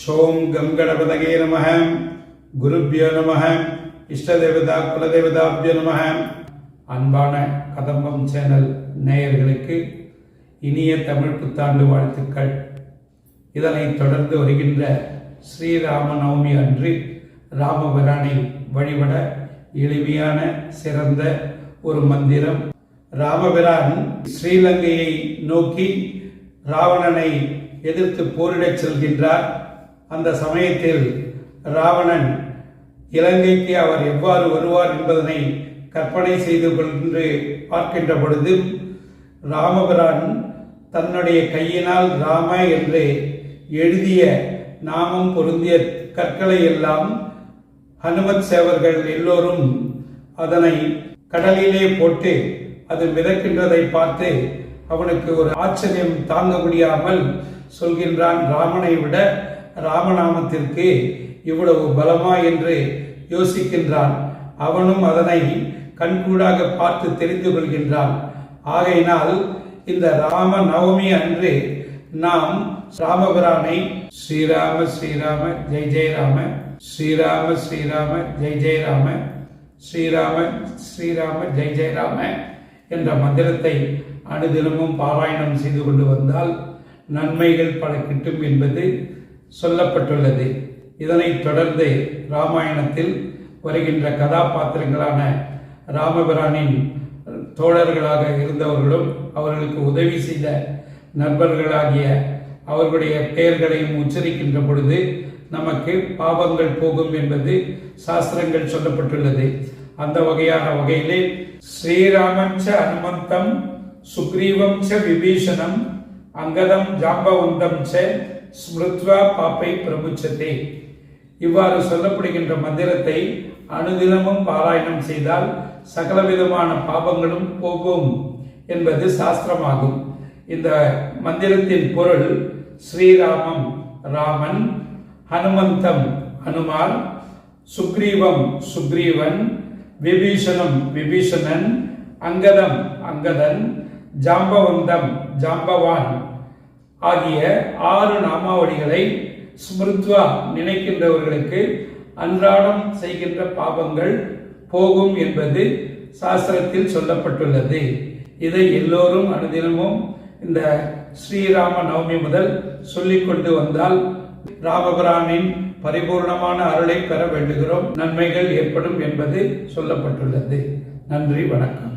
Som come கணபதகே நம குருப்பியோ நம இஷ்டதேவதா குலதேவதாபியோ நம அன்பான கதம்பம் சேனல் நேயர்களுக்கு இனிய தமிழ் புத்தாண்டு வாழ்த்துக்கள். இதனைத் தொடர்ந்து வருகின்ற ஸ்ரீராம நவமி அன்று ராமபிரானை வழிபட எளிமையான சிறந்த ஒரு மந்திரம். ராமபிரான் ஸ்ரீலங்கையை நோக்கி ராவணனை எதிர்த்து போரிடச் செல்கின்றார். அந்த சமயத்தில் ராவணன் இலங்கைக்கு அவர் எவ்வாறு வருவார் என்பதனை கற்பனை செய்து கொண்டு பார்க்கின்ற பொழுது ராமபிரான் தன்னுடைய கையினால் ராம என்று எழுதிய நாமம் பொருந்திய கற்களை எல்லாம் ஹனுமத் சேவர்கள் எல்லோரும் அதனை கடலிலே போட்டு அது மிதக்கின்றதை பார்த்து அவனுக்கு ஒரு ஆச்சரியம் தாங்க முடியாமல் சொல்கின்றான் ராமனை விட ராமநாமத்திற்கு இவ்வளவு பலமா என்று யோசிக்கின்றான். அவனும் அதனை கண்கூடாக பார்த்து தெரிந்து கொள்கின்றான். ஆகையினால் இந்த ராம நவமி அன்று நாம் ராமபுரானை ஸ்ரீராம ஸ்ரீராம ஜெய் ஜெய் ராம ஸ்ரீராம ஸ்ரீராம ஜெய் ஜெயராம ஸ்ரீராம ஸ்ரீராம ஜெய் ஜெயராம என்ற மந்திரத்தை அனுதினமும் பாராயணம் செய்து கொண்டு வந்தால் நன்மைகள் பல கிட்டும் என்பது சொல்லப்பட்டுள்ளது. இதனைத் தொடர்ந்து ராமாயணத்தில் வருகின்ற கதாபாத்திரங்களான ராமபிரானின் தோழர்களாக இருந்தவர்களும் அவர்களுக்கு உதவி செய்த நண்பர்களாகிய அவர்களுடைய பெயர்களையும் உச்சரிக்கின்ற பொழுது நமக்கு பாவங்கள் போகும் என்பது சாஸ்திரங்கள் சொல்லப்பட்டுள்ளது. அந்த வகையான வகையிலே ஸ்ரீராமஞ்ச அனுமந்தம் சுக்ரீவம் ச விபீஷணம் அங்கதம் ஜாம்பவந்தம் ச ஸ்மிருத்வா பாப்பை பிரபுச்சத்தே. இவ்வாறு சொல்லப்படுகின்ற மந்திரத்தை அனுதினமும் பாராயணம் செய்தால் சகலவிதமான பாபங்களும் போகும் என்பது சாஸ்திரமாகும். இந்த மந்திரத்தின் பொருள் ஸ்ரீராமம் ராமன் ஹனுமந்தம் ஹனுமான் சுக்ரீவம் சுக்ரீவன் விபீஷணம் விபீஷணன் அங்கதம் அங்கதன் ஜாம்பவந்தம் ஜாம்பவான் ஆகிய ஆறு நாமாவளிகளை ஸ்மிருத்வா நினைக்கின்றவர்களுக்கு அன்றாடம் செய்கின்ற பாபங்கள் போகும் என்பது சாஸ்திரத்தில் சொல்லப்பட்டுள்ளது. இதை எல்லோரும் அனுதினமும் இந்த ஸ்ரீராம நவமி முதல் சொல்லிக் கொண்டு வந்தால் ராமபிரானின் பரிபூர்ணமான அருளை பெற வேண்டுகிறோம். நன்மைகள் ஏற்படும் என்பது சொல்லப்பட்டுள்ளது. நன்றி வணக்கம்.